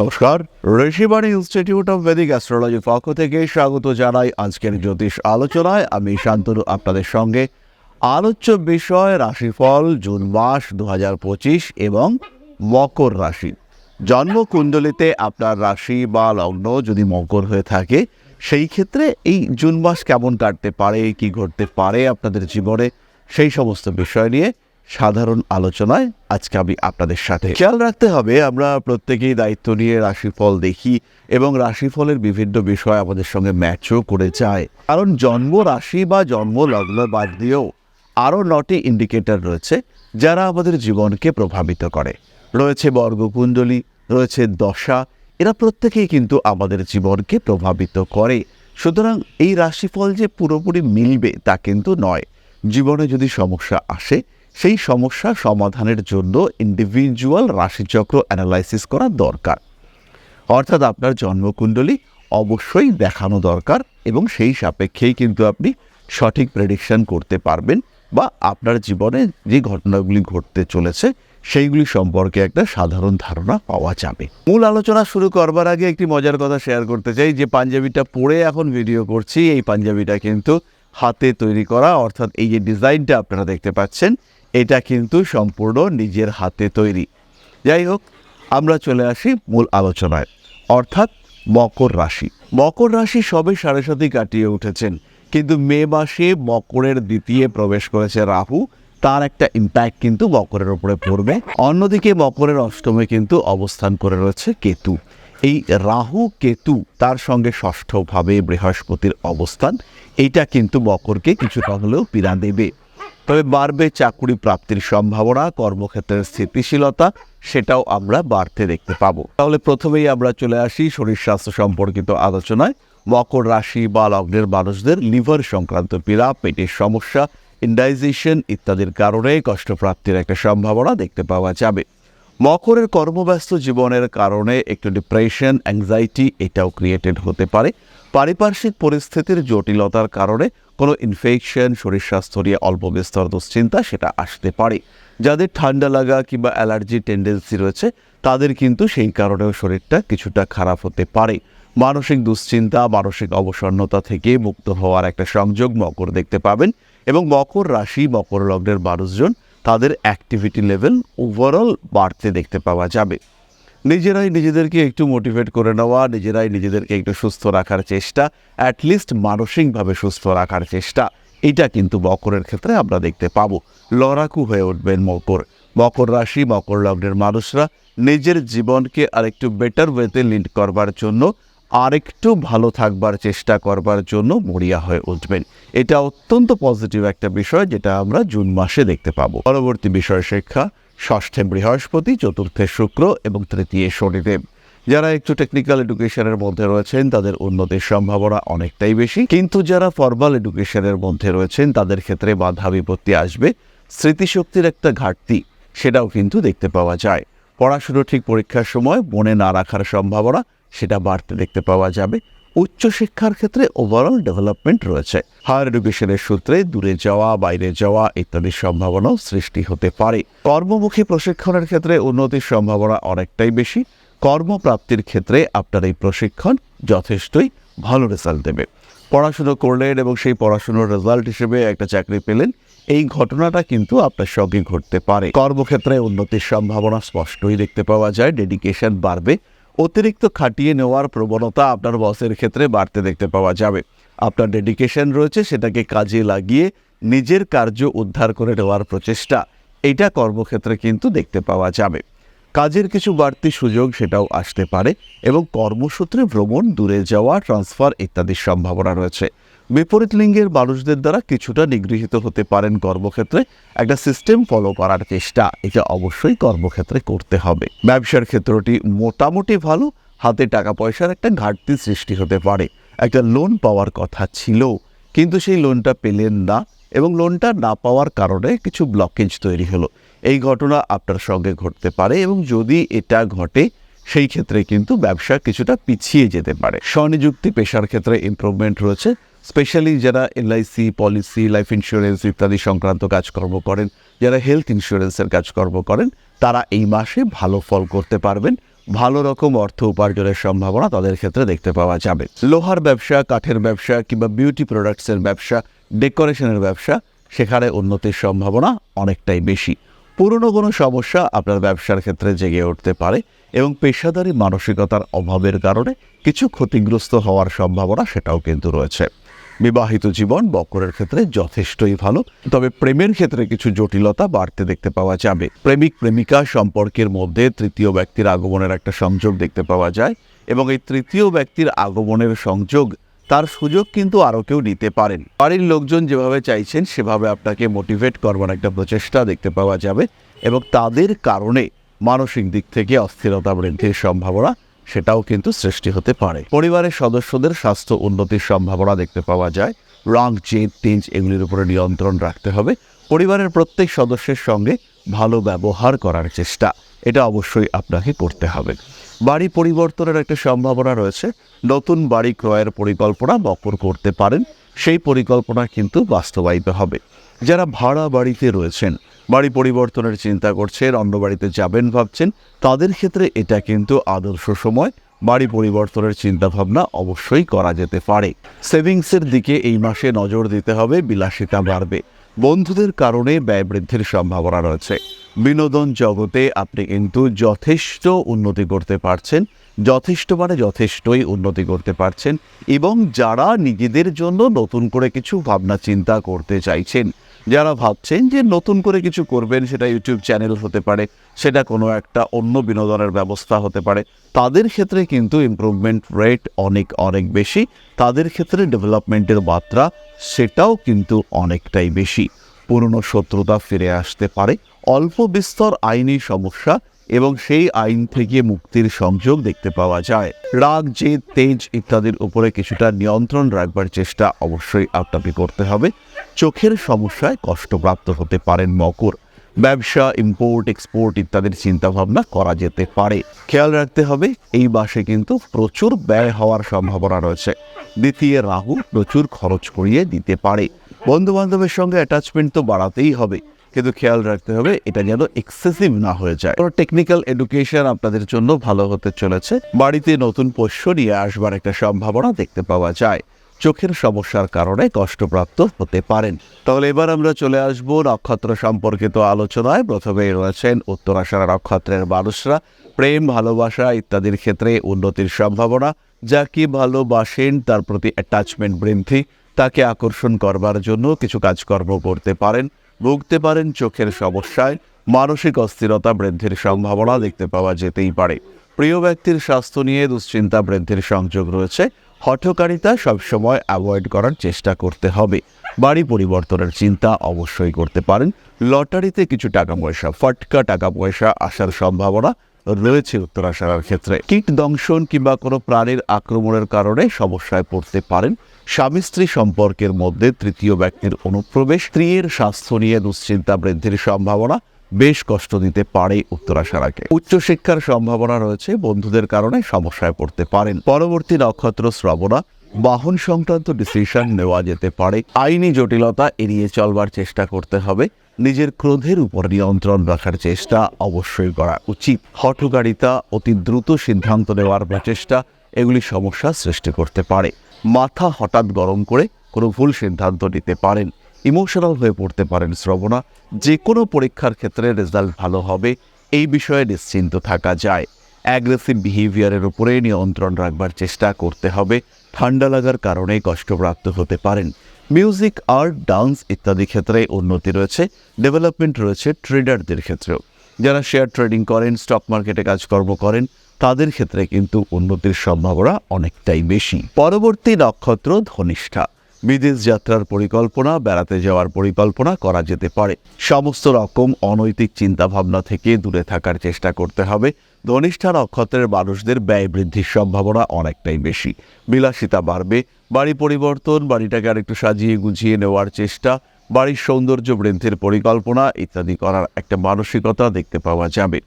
নমস্কার, ঋষিবাণী institute of Vedic অ্যাস্ট্রোলজির পক্ষ থেকে স্বাগত জানাই আজকের জ্যোতিষ আলোচনায়। আমি শান্তনু, আপনাদের সঙ্গে। আলোচ্য বিষয় রাশিফল জুন মাস দু হাজার পঁচিশ এবং মকর রাশি। জন্মকুণ্ডলিতে আপনার রাশি বা লগ্ন যদি মকর হয়ে থাকে, সেই ক্ষেত্রে এই জুন মাস কেমন কাটতে পারে, কি ঘটতে পারে আপনাদের জীবনে, সেই সমস্ত বিষয় নিয়ে সাধারণ আলোচনায় আজকে আমি আপনাদের সাথে। খেয়াল রাখতে হবে, আমরা প্রত্যেকেই দায়িত্ব নিয়ে রাশিফল দেখি এবং রাশিফলের বিভিন্ন বিষয় আমাদের সঙ্গে ম্যাচও করে যায়। কারণ জন্ম রাশি বা জন্ম লগ্ন বাদ দিয়েও আরও নটি ইন্ডিকেটর রয়েছে যারা আমাদের জীবনকে প্রভাবিত করে। রয়েছে বর্গকুণ্ডলী, রয়েছে দশা, এরা প্রত্যেকেই কিন্তু আমাদের জীবনকে প্রভাবিত করে। সুতরাং এই রাশিফল যে পুরোপুরি মিলবে তা কিন্তু নয়। জীবনে যদি সমস্যা আসে সেই সমস্যা সমাধানের জন্য ইন্ডিভিজুয়াল রাশিচক্র অ্যানালাইসিস করা দরকার। অর্থাৎ আপনার জন্মকুণ্ডলী অবশ্যই দেখানো দরকার এবং সেই সাপেক্ষেই কিন্তু আপনি সঠিক প্রেডিকশন করতে পারবেন বা আপনার জীবনে যে ঘটনাগুলি ঘটতে চলেছে সেইগুলি সম্পর্কে একটা সাধারণ ধারণা পাওয়া যাবে। মূল আলোচনা শুরু করবার আগে একটি মজার কথা শেয়ার করতে চাই। যে পাঞ্জাবিটা পরে এখন ভিডিও করছি, এই পাঞ্জাবিটা কিন্তু হাতে তৈরি করা, অর্থাৎ এই যে ডিজাইনটা আপনারা দেখতে পাচ্ছেন এটা কিন্তু সম্পূর্ণ নিজের হাতে তৈরি। যাই হোক, আমরা চলে আসি মূল আলোচনায়। অর্থাৎ মকর রাশি। মকর রাশি সবে সাড়ে সাথে কাটিয়ে উঠেছেন। কিন্তু মে মাসে মকরের দ্বিতীয় প্রবেশ করেছে রাহু। তার একটা ইম্প্যাক্ট কিন্তু মকরের ওপরে পড়বে। অন্যদিকে মকরের অষ্টমে কিন্তু অবস্থান করে রয়েছে কেতু। এই রাহু কেতু তার সঙ্গে ষষ্ঠভাবে বৃহস্পতির অবস্থান। এইটা কিন্তু মকরকে কিছুটা হলেও পীড়া দেবে। তবে বাড়বে চাকুরি প্রাপ্তির সম্ভাবনা, কর্মক্ষেত্রের স্থিতিশীলতা, সেটাও আমরা বাড়তে দেখতে পাবো। তাহলে প্রথমেই আমরা চলে আসি শরীর স্বাস্থ্য সম্পর্কিত আলোচনায়। মকর রাশি বা লগ্নের মানুষদের লিভার সংক্রান্ত পীড়া, পেটের সমস্যা, ইন্ডাইজেশন ইত্যাদির কারণে কষ্টপ্রাপ্তির একটা সম্ভাবনা দেখতে পাওয়া যাবে। মকরের কর্মব্যস্ত জীবনের কারণে একটু ডিপ্রেশন অ্যাংজাইটি এটাও ক্রিয়েটেড হতে পারে। পারিপার্শ্বিক পরিস্থিতির জটিলতার কারণে কোনো ইনফেকশন শরীর স্বাস্থ্য নিয়ে অল্প বিস্তর দুশ্চিন্তা সেটা আসতে পারে। যাদের ঠান্ডা লাগা কিংবা অ্যালার্জি টেন্ডেন্সি রয়েছে, তাদের কিন্তু সেই কারণেও শরীরটা কিছুটা খারাপ হতে পারে। মানসিক দুশ্চিন্তা, মানসিক অবসন্নতা থেকে মুক্ত হওয়ার একটা সংযোগ মকর দেখতে পাবেন এবং মকর রাশি, মকর লগ্নের মানুষজন তাদের অ্যাক্টিভিটি লেভেল ওভারঅল বাড়তে দেখতে পাওয়া যাবে। নিজেরাই নিজেদেরকে একটু মোটিভেট করে নেওয়া, নিজেরাই নিজেদেরকে একটু সুস্থ রাখার চেষ্টা অ্যাটলিস্ট মানসিকভাবে সুস্থ রাখার চেষ্টা, এটা কিন্তু মকরের ক্ষেত্রে আমরা দেখতে পাবো। লড়াকু হয়ে উঠবেন মকর। মকর রাশি, মকর লগ্নের মানুষরা নিজের জীবনকে আরেকটু বেটার ওয়েতে লিড করবার জন্য আরেকটু ভালো থাকবার চেষ্টা করবার জন্য মরিয়া হয়ে উঠবেন। এটা অত্যন্ত পজিটিভ একটা বিষয় যেটা আমরা জুন মাসে দেখতে পাবো। পরবর্তী বিষয় শিক্ষা, ষষ্ঠে বৃহস্পতি, চতুর্থে শুক্র এবং তৃতীয় শনিদেব। যারা একটু টেকনিক্যাল এডুকেশনের মধ্যে রয়েছেন, তাদের উন্নতির সম্ভাবনা অনেকটাই বেশি। কিন্তু যারা ফর্মাল এডুকেশনের মধ্যে রয়েছেন, তাদের ক্ষেত্রে বাধা বিপত্তি আসবে। স্মৃতিশক্তির একটা ঘাটতি, সেটাও কিন্তু দেখতে পাওয়া যায়। পড়াশুনো ঠিক পরীক্ষার সময় মনে না রাখার সম্ভাবনা সেটা বাড়তে দেখতে পাওয়া যাবে। উচ্চশিক্ষার ক্ষেত্রে ওভারঅল ডেভেলপমেন্ট রয়েছে। হায়ার এডুকেশনের সূত্রে দূরে যাওয়া, বাইরে যাওয়া ইত্যাদির সম্ভাবনাও সৃষ্টি হতে পারে। কর্মমুখী প্রশিক্ষণের ক্ষেত্রে উন্নতির সম্ভাবনা অনেকটাই বেশি। কর্মপ্রাপ্তির ক্ষেত্রে আপনার এই প্রশিক্ষণ যথেষ্টই ভালো রেজাল্ট দেবে। পড়াশুনো করলেন এবং সেই পড়াশুনোর রেজাল্ট হিসেবে একটা চাকরি পেলেন, এই ঘটনাটা কিন্তু আপনার সঙ্গে ঘটতে পারে। কর্মক্ষেত্রে উন্নতির সম্ভাবনা স্পষ্টই দেখতে পাওয়া যায়। ডেডিকেশন বাড়বে। অতিরিক্ত খাটিয়ে নেওয়ার প্রবণতা আপনার বসের ক্ষেত্রে বাড়তে দেখতে পাওয়া যাবে। আপনার ডেডিকেশন রয়েছে, সেটাকে কাজে লাগিয়ে নিজের কার্য উদ্ধার করে নেওয়ার প্রচেষ্টা। এটা কর্মক্ষেত্রে কিন্তু দেখতে পাওয়া যাবে। কাজের কিছু বাড়তি সুযোগ সেটাও আসতে পারে এবং কর্মসূত্রে ভ্রমণ, দূরে যাওয়া ট্রান্সফার ইত্যাদির সম্ভাবনা রয়েছে। বিপরীত লিঙ্গের মানুষদের দ্বারা কিছুটা নিগৃহীত হতে পারেন কর্মক্ষেত্রে একটা সিস্টেম ফলো করার চেষ্টা। এটা অবশ্যই কর্মক্ষেত্রে করতে হবে। ব্যবসার ক্ষেত্রটি মোটামুটি ভালো, হাতে টাকা পয়সার একটা ঘাটতি সৃষ্টি হতে পারে। একটা লোন পাওয়ার কথা ছিল, কিন্তু সেই লোনটা পেলেন না এবং লোনটা না পাওয়ার কারণে কিছু ব্লকেজ তৈরি হলো। এই ঘটনা আপনার সঙ্গে ঘটতে পারে এবং যদি এটা ঘটে, সেই ক্ষেত্রে কিন্তু ব্যবসা কিছুটা পিছিয়ে যেতে পারে। স্বনিযুক্তি পেশার ক্ষেত্রে ইমপ্রুভমেন্ট রয়েছে স্পেশালি যারা এলআইসি পলিসি, লাইফ ইন্স্যুরেন্স ইত্যাদি সংক্রান্ত কাজকর্ম করেন, যারা হেলথ ইন্স্যুরেন্সের কাজকর্ম করেন, তারা এই মাসে ভালো ফল করতে পারবেন। ভালো রকম অর্থ উপার্জনের সম্ভাবনা তাদের ক্ষেত্রে দেখতে পাওয়া যাবে। লোহার ব্যবসা, কাঠের ব্যবসা কিংবা বিউটি প্রোডাক্টসের ব্যবসা, ডেকোরেশনের ব্যবসা, সেখানে উন্নতির সম্ভাবনা অনেকটাই বেশি। পুরনো কোনো সমস্যা আপনার ব্যবসার ক্ষেত্রে জেগে উঠতে পারে এবং পেশাদারি মানসিকতার অভাবের কারণে কিছু ক্ষতিগ্রস্ত হওয়ার সম্ভাবনা সেটাও কিন্তু রয়েছে। বিবাহিত জীবন বকরের ক্ষেত্রে যথেষ্টই ভালো, তবে প্রেমের ক্ষেত্রে কিছু জটিলতা বাড়তে দেখতে পাওয়া যাবে। প্রেমিক, প্রেমিকা সম্পর্কের মধ্যে তৃতীয় ব্যক্তির আগমনের একটা সংযোগ দেখতে পাওয়া যায় এবং এই তৃতীয় ব্যক্তির আগমনের সংযোগ তার সুযোগ কিন্তু আরও কেউ নিতে পারেন। বাড়ির লোকজন যেভাবে চাইছেন, সেভাবে আপনাকে মোটিভেট করবার একটা প্রচেষ্টা দেখতে পাওয়া যাবে এবং তাদের কারণে মানসিক দিক থেকে অস্থিরতা বৃদ্ধির সম্ভাবনা সেটাও কিন্তু সৃষ্টি হতে পারে। পরিবারের সদস্যদের স্বাস্থ্য উন্নতির সম্ভাবনা দেখতে পাওয়া যায়। রং জেদ, তেজ এগুলির উপরে নিয়ন্ত্রণ রাখতে হবে। পরিবারের প্রত্যেক সদস্যের সঙ্গে ভালো ব্যবহার করার চেষ্টা, এটা অবশ্যই আপনাকে করতে হবে। বাড়ি পরিবর্তনের একটা সম্ভাবনা রয়েছে। নতুন বাড়ি ক্রয়ের পরিকল্পনা বকর করতে পারেন, সেই পরিকল্পনা কিন্তু বাস্তবায়িত হবে। যারা ভাড়া বাড়িতে রয়েছেন, বাড়ি পরিবর্তনের চিন্তা করছেন, অন্য বাড়িতে যাবেন ভাবছেন, তাদের ক্ষেত্রে এটা কিন্তু আদর্শ সময়। বাড়ি পরিবর্তনের চিন্তাভাবনা অবশ্যই করা যেতে পারে। সেভিংসের দিকে এই মাসে নজর দিতে হবে, বিলাসিতা বাড়বে। বন্ধুদের কারণে ব্যয় বৃদ্ধির সম্ভাবনা রয়েছে। বিনোদন জগতে আপনি কিন্তু যথেষ্ট উন্নতি করতে পারছেন, যথেষ্ট মানে যথেষ্টই উন্নতি করতে পারছেন এবং যারা নিজেদের জন্য নতুন করে কিছু ভাবনা চিন্তা করতে চাইছেন যারা ভাবছেন যে নতুন করে কিছু করবেন, সেটা ইউটিউব চ্যানেল হতে পারে, সেটা কোনো একটা অন্য বিনোদনের ব্যবস্থা হতে পারে, তাদের ক্ষেত্রে কিন্তু ইমপ্রুভমেন্ট রেট অনেক অনেক বেশি। তাদের ক্ষেত্রে ডেভেলপমেন্টের মাত্রা সেটাও কিন্তু অনেকটাই বেশি। পুরনো শত্রুতা ফিরে আসতে পারে, অল্প বিস্তর আইনি সমস্যা এবং সেই আইন থেকে মুক্তির সংযোগ দেখতে পাওয়া যায়। রাগ, জেদ, তেজ ইত্যাদির উপরে কিছুটা নিয়ন্ত্রণ রাখবার চেষ্টা অবশ্যই আপনাকে করতে হবে। চোখের সমস্যায় কষ্টপ্রাপ্ত হতে পারেন মকর। ব্যবসা ইম্পোর্ট এক্সপোর্ট ইত্যাদির চিন্তাভাবনা করা যেতে পারে। খেয়াল রাখতে হবে, এই মাসে কিন্তু প্রচুর ব্যয় হওয়ার সম্ভাবনা রয়েছে। দ্বিতীয় রাহু প্রচুর খরচ করিয়ে দিতে পারে। বন্ধু বান্ধবের সঙ্গে অ্যাটাচমেন্ট তো বাড়াতেই হবে, কিন্তু খেয়াল রাখতে হবে এটা যেন এক্সেসিভ না হয়ে যায়। টেকনিক্যাল এডুকেশন আপনাদের জন্য ভালো হতে চলেছে। বাড়িতে নতুন পোষ্য নিয়ে আসবার একটা সম্ভাবনা দেখতে পাওয়া যায়। চোখের সমস্যার কারণে কষ্টপ্রাপ্ত হতে পারেন। তাহলে এবার আমরা চলে আসব নক্ষত্র সম্পর্কিত আলোচনায়। প্রথমে রয়েছেন উত্তরাশারা নক্ষত্রের মানুষরা। প্রেম, ভালোবাসা ইত্যাদির ক্ষেত্রে উন্নতির সম্ভাবনা। যাকে ভালোবাসেন তার প্রতি অ্যাটাচমেন্ট বৃদ্ধি, তাকে আকর্ষণ করবার জন্য কিছু কাজকর্ম করতে পারেন। ভুগতে পারেন চোখের সমস্যায়। মানসিক অস্থিরতা বৃদ্ধির সম্ভাবনা দেখতে পাওয়া যেতেই পারে। প্রিয় ব্যক্তির স্বাস্থ্য নিয়ে দুশ্চিন্তা বৃদ্ধির সংযোগ রয়েছে। হঠকারিতা সবসময় অ্যাভয়েড করার চেষ্টা করতে হবে। বাড়ি পরিবর্তনের চিন্তা অবশ্যই করতে পারেন। লটারিতে কিছু টাকা পয়সা ফটকা টাকা পয়সা আসার সম্ভাবনা রয়েছে উত্তরাশারার ক্ষেত্রে। কীট দংশন কিংবা কোনো প্রাণীর আক্রমণের কারণে সমস্যায় পড়তে পারেন। স্বামী স্ত্রী সম্পর্কের মধ্যে তৃতীয় ব্যক্তির অনুপ্রবেশ, স্ত্রীর স্বাস্থ্য নিয়ে দুশ্চিন্তা বৃদ্ধির সম্ভাবনা বেশ কষ্ট দিতে পারে উত্তরাশারাকে। উচ্চশিক্ষার সম্ভাবনা রয়েছে, বন্ধুদের কারণে সমস্যায় পড়তে পারেন। পরবর্তী নক্ষত্র শ্রবণা, বাহন সংক্রান্ত ডিসিশন নেওয়া যেতে পারে। আইনি জটিলতা এড়িয়ে চলবার চেষ্টা করতে হবে। নিজের ক্রোধের উপর নিয়ন্ত্রণ রাখার চেষ্টা অবশ্যই করা উচিত। হঠকারিতা, অতি দ্রুত সিদ্ধান্ত নেওয়ার প্রচেষ্টা এগুলি সমস্যা সৃষ্টি করতে পারে। মাথা হঠাৎ গরম করে কোনো ভুল সিদ্ধান্ত নিতে পারেন। ইমোশনাল হয়ে পড়তে পারেন শ্রবণা। যে কোনো পরীক্ষার ক্ষেত্রে রেজাল্ট ভালো হবে, এই বিষয়ে নিশ্চিন্ত থাকা যায়। অ্যাগ্রেসিভ বিহেভিয়ারের উপরে নিয়ন্ত্রণ রাখবার চেষ্টা করতে হবে। ঠান্ডা লাগার কারণে কষ্টপ্রাপ্ত হতে পারেন। মিউজিক, আর্ট, ডান্স ইত্যাদি ক্ষেত্রে উন্নতি রয়েছে, ডেভেলপমেন্ট রয়েছে ট্রেডারদের ক্ষেত্রেও। যারা শেয়ার ট্রেডিং করেন, স্টক মার্কেটে কাজকর্ম করেন, তাদের ক্ষেত্রে কিন্তু উন্নতির সম্ভাবনা অনেকটাই বেশি। পরবর্তী নক্ষত্র ধনিষ্ঠা। বিদেশ যাত্রার পরিকল্পনা, বেড়াতে যাওয়ার পরিকল্পনা করা যেতে পারে। সমস্ত রকম অনৈতিক চিন্তাভাবনা থেকে দূরে থাকার চেষ্টা করতে হবে। ধনিষ্ঠা নক্ষত্রের মানুষদের ব্যয় বৃদ্ধির সম্ভাবনা অনেকটাই বেশি। বিলাসিতা বাড়বে। বাড়ি পরিবর্তন, বাড়িটাকে আরেকটু সাজিয়ে গুছিয়ে নেওয়ার চেষ্টা, বাড়ির সৌন্দর্য বৃদ্ধির পরিকল্পনা ইত্যাদি করার একটা মানসিকতা দেখতে পাওয়া যাবে।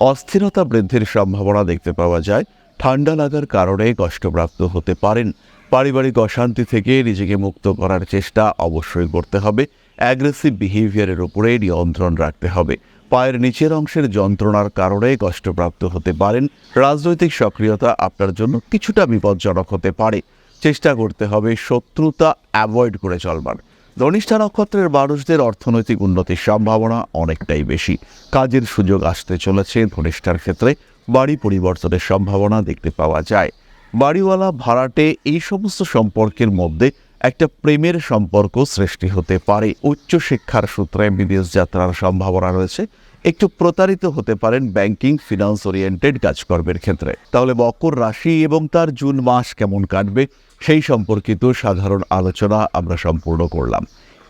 অস্থিরতা বৃদ্ধির সম্ভাবনা দেখতে পাওয়া যায়। ঠান্ডা লাগার কারণে কষ্টপ্রাপ্ত হতে পারেন। পারিবারিক অশান্তি থেকে নিজেকে মুক্ত করার চেষ্টা অবশ্যই করতে হবে। অ্যাগ্রেসিভ বিহেভিয়ারের উপরে নিয়ন্ত্রণ রাখতে হবে। পায়ের নিচের অংশের যন্ত্রণার কারণে কষ্টপ্রাপ্ত হতে পারেন। রাজনৈতিক সক্রিয়তা আপনার জন্য কিছুটা বিপজ্জনক হতে পারে। চেষ্টা করতে হবে শত্রুতা অ্যাভয়েড করে চলবার। ধনিষ্ঠা নক্ষত্রের মানুষদের অর্থনৈতিক উন্নতির সম্ভাবনা অনেকটাই বেশি। কাজের সুযোগ আসতে চলেছে ধনিষ্ঠার ক্ষেত্রে। বাড়ি পরিবর্তনের সম্ভাবনা দেখতে পাওয়া যায়। বাড়িওয়ালা ভাড়াটে এই সমস্ত সম্পর্কের মধ্যে একটা প্রেমের সম্পর্ক সৃষ্টি হতে পারে। উচ্চশিক্ষার সূত্রে বিদেশ যাত্রার সম্ভাবনা রয়েছে। একটু প্রতারিত হতে পারেন ব্যাংকিং, ফিনান্স ওরিয়েন্টেড কাজকর্মের ক্ষেত্রে। তাহলে মকর রাশি এবং তার জুন মাস কেমন কাটবে সেই সম্পর্কিত সাধারণ আলোচনা আমরা সম্পূর্ণ করলাম।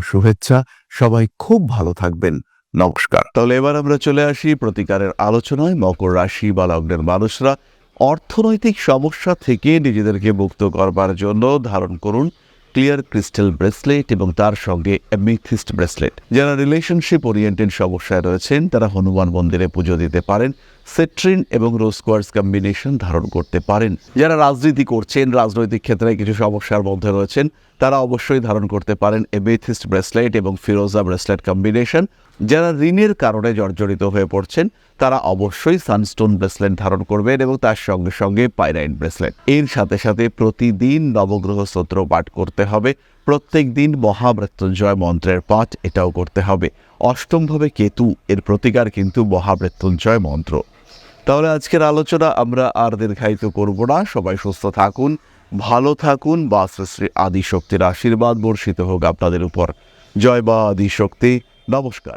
শুভেচ্ছা। সবাই খুব ভালো থাকবেন। নমস্কার। তাহলে এবার আমরা চলে আসি প্রতিকারের আলোচনায়। মকর রাশি বা লগ্নের মানুষরা অর্থনৈতিক সমস্যা থেকে নিজেদেরকে মুক্ত করবার জন্য ধারণ করুন ক্লিয়ার ক্রিস্টাল ব্রেসলেট এবং তার সঙ্গে মিথিস্ট ব্রেসলেট যারা রিলেশনশিপ ওরিয়েন্টেড সমস্যায় রয়েছেন, তারা হনুমান মন্দিরে পুজো দিতে পারেন। সেট্রিন এবং রোজ কোয়ার্স কম্বিনেশন ধারণ করতে পারেন। যারা রাজনীতি করছেন, রাজনৈতিক ক্ষেত্রে কিছু সমস্যার মধ্যে রয়েছেন, তারা অবশ্যই ধারণ করতে পারেন এবেথিস্ট ব্রেসলেট এবং ফিরোজা ব্রেসলেট কম্বিনেশন। যারা ঋণের কারণে জর্জরিত হয়ে পড়ছেন, তারা অবশ্যই সানস্টোন ব্রেসলেট ধারণ করবেন এবং তার সঙ্গে সঙ্গে পাইরাইন ব্রেসলেট। এর সাথে সাথে প্রতিদিন নবগ্রহ স্তোত্র পাঠ করতে হবে। প্রত্যেক দিন মহামৃত্যুঞ্জয় মন্ত্রের পাঠ এটাও করতে হবে। অষ্টমভাবে কেতু, এর প্রতিকার কিন্তু মহামৃত্যুঞ্জয় মন্ত্র। তাহলে আজকের আলোচনা আমরা আর দীর্ঘায়িত করব না। সবাই সুস্থ থাকুন, ভালো থাকুন। বা শ্রী আদিশক্তির আশীর্বাদ বর্ষিত হোক আপনাদের উপর। জয় বা আদিশক্তি। নমস্কার।